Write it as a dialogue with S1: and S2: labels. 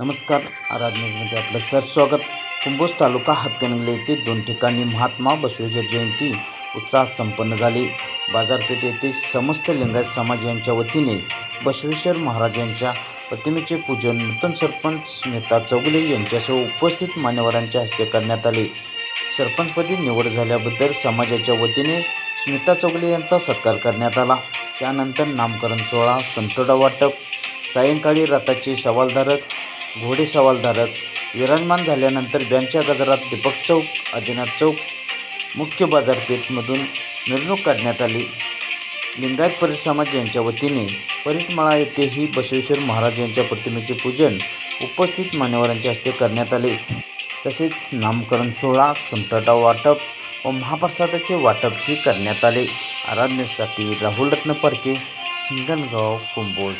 S1: नमस्कार आराधनेमध्ये आपलं सर स्वागत. कुंभोज तालुका हातकणंगले येथे दोन ठिकाणी महात्मा बसवेश्वर जयंती उत्साहात संपन्न झाली. बाजारपेठ येथे समस्त लिंगायत समाज यांच्या वतीने बसवेश्वर महाराज यांच्या प्रतिमेचे पूजन नूतन सरपंच स्मिता चौगुले यांच्यासह उपस्थित मान्यवरांच्या हस्ते करण्यात आले. सरपंचपदी निवड झाल्याबद्दल समाजाच्या वतीने स्मिता चौगुले यांचा सत्कार करण्यात आला. त्यानंतर नामकरण सोहळा संतोडा वाटप सायंकाळी रथाचे सवालधारक घोडे सवालधारक विराजमान झाल्यानंतर बँडच्या गजरात दीपक चौक आदिनाथ चौक मुख्य बाजारपेठमधून मिरवणूक काढण्यात आली. लिंगायत परिसमाज यांच्या वतीने परिटमाळा येथेही बसवेश्वर महाराज यांच्या प्रतिमेचे पूजन उपस्थित मान्यवरांच्या हस्ते करण्यात आले. तसेच नामकरण सोहळा संतटा वाटप व महाप्रसादाचे वाटपही करण्यात आले. आराधनेसाठी राहुल रत्न परके हिंगणगाव कुंभोज.